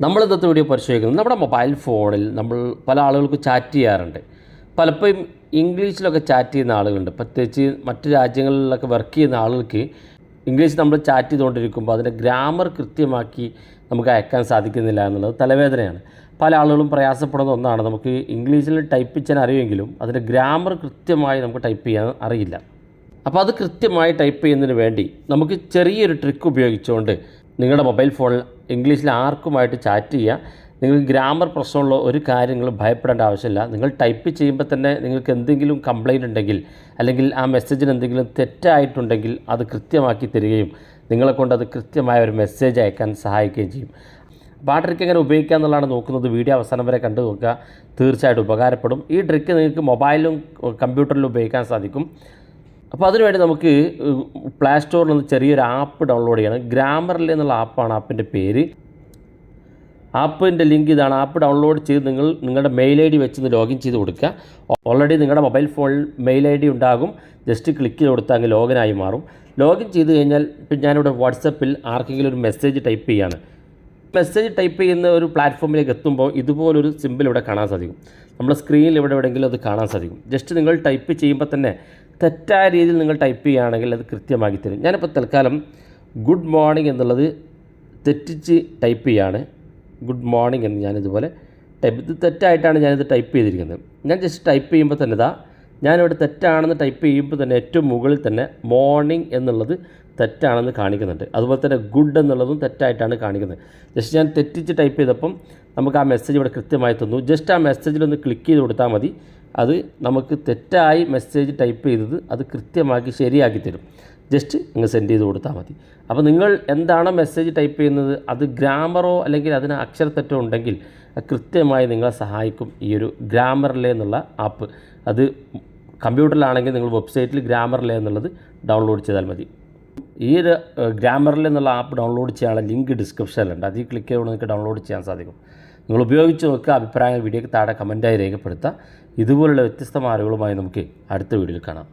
നമ്മൾ ഇന്നത്തെ വീഡിയോ പരിശോധിക്കുന്നത് നമ്മുടെ മൊബൈൽ ഫോണിൽ നമ്മൾ പല ആളുകൾക്ക് ചാറ്റ് ചെയ്യാറുണ്ട്. പലപ്പോഴും ഇംഗ്ലീഷിലൊക്കെ ചാറ്റ് ചെയ്യുന്ന ആളുകളുണ്ട്. പ്രത്യേകിച്ച് മറ്റു രാജ്യങ്ങളിലൊക്കെ വർക്ക് ചെയ്യുന്ന ആളുകൾക്ക് ഇംഗ്ലീഷ് നമ്മൾ ചാറ്റ് ചെയ്തുകൊണ്ടിരിക്കുമ്പോൾ അതിന്റെ ഗ്രാമർ കൃത്യമാക്കി നമുക്ക് അയക്കാൻ സാധിക്കുന്നില്ല എന്നുള്ളത് തലവേദനയാണ്. പല ആളുകളും പ്രയാസപ്പെടുന്ന ഒന്നാണ്. നമുക്ക് ഇംഗ്ലീഷിൽ ടൈപ്പ് ചെയ്യാൻ അറിയുമെങ്കിലും അതിന്റെ ഗ്രാമർ കൃത്യമായി നമുക്ക് ടൈപ്പ് ചെയ്യാൻ അറിയില്ല. അപ്പോൾ അത് കൃത്യമായി ടൈപ്പ് ചെയ്യുന്നതിന് വേണ്ടി നമുക്ക് ചെറിയൊരു ട്രിക്ക് ഉപയോഗിച്ചുകൊണ്ട് നിങ്ങളുടെ മൊബൈൽ ഫോണിൽ ഇംഗ്ലീഷിൽ ആർക്കുമായിട്ട് ചാറ്റ് ചെയ്യുക. നിങ്ങൾക്ക് ഗ്രാമർ പ്രശ്നമുള്ള ഒരു കാര്യങ്ങളും ഭയപ്പെടേണ്ട ആവശ്യമില്ല. നിങ്ങൾ ടൈപ്പ് ചെയ്യുമ്പോൾ തന്നെ നിങ്ങൾക്ക് എന്തെങ്കിലും കംപ്ലൈന്റ് ഉണ്ടെങ്കിൽ അല്ലെങ്കിൽ ആ മെസ്സേജിന് എന്തെങ്കിലും തെറ്റായിട്ടുണ്ടെങ്കിൽ അത് കൃത്യമാക്കി തരികയും നിങ്ങളെ കൊണ്ട് അത് കൃത്യമായ ഒരു മെസ്സേജ് അയക്കാൻ സഹായിക്കുകയും ചെയ്യും. അപ്പോൾ ആ ട്രിക്ക് എങ്ങനെ ഉപയോഗിക്കുക എന്നുള്ളതാണ് നോക്കുന്നത്. വീഡിയോ അവസാനം വരെ കണ്ടു നോക്കുക. തീർച്ചയായിട്ടും ഉപകാരപ്പെടും. ഈ ട്രിക്ക് നിങ്ങൾക്ക് മൊബൈലും കമ്പ്യൂട്ടറിലും ഉപയോഗിക്കാൻ സാധിക്കും. അപ്പോൾ അതിനുവേണ്ടി നമുക്ക് പ്ലേ സ്റ്റോറിൽ നിന്ന് ചെറിയൊരു ആപ്പ് ഡൗൺലോഡ് ചെയ്യണം. ഗ്രാമറിൽ എന്നുള്ള ആപ്പാണ് ആപ്പിന്റെ പേര്. ആപ്പിന്റെ ലിങ്ക് ഇതാണ്. ആപ്പ് ഡൗൺലോഡ് ചെയ്ത് നിങ്ങൾ നിങ്ങളുടെ മെയിൽ ഐ ഡി വെച്ച് ലോഗിൻ ചെയ്ത് കൊടുക്കുക. ഓൾറെഡി നിങ്ങളുടെ മൊബൈൽ ഫോണിൽ മെയിൽ ഐ ഡി ഉണ്ടാകും. ജസ്റ്റ് ക്ലിക്ക് ചെയ്ത് കൊടുത്താൽ അങ്ങ് ലോഗിനായി മാറും. ലോഗിൻ ചെയ്ത് കഴിഞ്ഞാൽ ഇപ്പം ഞാനിവിടെ വാട്സപ്പിൽ ആർക്കെങ്കിലും ഒരു മെസ്സേജ് ടൈപ്പ് ചെയ്യാണ്. മെസ്സേജ് ടൈപ്പ് ചെയ്യുന്ന ഒരു പ്ലാറ്റ്ഫോമിലേക്ക് എത്തുമ്പോൾ ഇതുപോലൊരു സിമ്പിൾ ഇവിടെ കാണാൻ സാധിക്കും. നമ്മുടെ സ്ക്രീനിൽ ഇവിടെ എവിടെയെങ്കിലും അത് കാണാൻ സാധിക്കും. ജസ്റ്റ് നിങ്ങൾ ടൈപ്പ് ചെയ്യുമ്പോൾ തന്നെ തെറ്റായ രീതിയിൽ നിങ്ങൾ ടൈപ്പ് ചെയ്യുകയാണെങ്കിൽ അത് കൃത്യമാക്കി തരും. ഞാനിപ്പോൾ തൽക്കാലം ഗുഡ് മോർണിംഗ് എന്നുള്ളത് തെറ്റിച്ച് ടൈപ്പ് ചെയ്യാണ്. ഗുഡ് മോർണിംഗ് എന്ന് ഞാനിതുപോലെ ടൈപ്പ് ഇത് തെറ്റായിട്ടാണ് ഞാനിത് ടൈപ്പ് ചെയ്തിരിക്കുന്നത്. ഞാൻ ജസ്റ്റ് ടൈപ്പ് ചെയ്യുമ്പോൾ തന്നെ ഇതാ ഞാനിവിടെ തെറ്റാണെന്ന് ടൈപ്പ് ചെയ്യുമ്പോൾ തന്നെ ഏറ്റവും മുകളിൽ തന്നെ മോർണിംഗ് എന്നുള്ളത് തെറ്റാണെന്ന് കാണിക്കുന്നുണ്ട്. അതുപോലെ തന്നെ ഗുഡ് എന്നുള്ളതും തെറ്റായിട്ടാണ് കാണിക്കുന്നത്. ജസ്റ്റ് ഞാൻ തെറ്റിച്ച് ടൈപ്പ് ചെയ്തപ്പം നമുക്ക് ആ മെസ്സേജ് ഇവിടെ കൃത്യമായി തന്നു. ജസ്റ്റ് ആ മെസ്സേജിലൊന്ന് ക്ലിക്ക് ചെയ്ത് കൊടുത്താൽ മതി. അത് നമുക്ക് തെറ്റായി മെസ്സേജ് ടൈപ്പ് ചെയ്തത് അത് കൃത്യമാക്കി ശരിയാക്കി തരും. ജസ്റ്റ് നിങ്ങൾ സെൻഡ് ചെയ്ത് കൊടുത്താൽ മതി. അപ്പോൾ നിങ്ങൾ എന്താണോ മെസ്സേജ് ടൈപ്പ് ചെയ്യുന്നത് അത് ഗ്രാമറോ അല്ലെങ്കിൽ അതിന് അക്ഷരത്തെറ്റോ ഉണ്ടെങ്കിൽ കൃത്യമായി നിങ്ങളെ സഹായിക്കും ഈ ഒരു ഗ്രാമറിലെ എന്നുള്ള ആപ്പ് അത് കമ്പ്യൂട്ടറിലാണെങ്കിൽ നിങ്ങൾ വെബ്സൈറ്റിൽ ഗ്രാമറിലെ എന്നുള്ളത് ഡൗൺലോഡ് ചെയ്താൽ മതി. ഈ ഒരു ഗ്രാമറിൽ എന്നുള്ള ആപ്പ് ഡൗൺലോഡ് ചെയ്യാനുള്ള ലിങ്ക് ഡിസ്ക്രിപ്ഷനിലുണ്ട് അതിൽ ക്ലിക്ക് ചെയ്തുകൊണ്ട് നിങ്ങൾക്ക് ഡൗൺലോഡ് ചെയ്യാൻ സാധിക്കും. നിങ്ങൾ ഉപയോഗിച്ച് നോക്കുക അഭിപ്രായങ്ങൾ വീഡിയോയ്ക്ക് താഴെ കമന്റായി രേഖപ്പെടുത്തുക ഇതുപോലുള്ള വ്യത്യസ്തമായ അറിവുകളുമായി നമുക്ക് അടുത്ത വീഡിയോയിൽ കാണാം.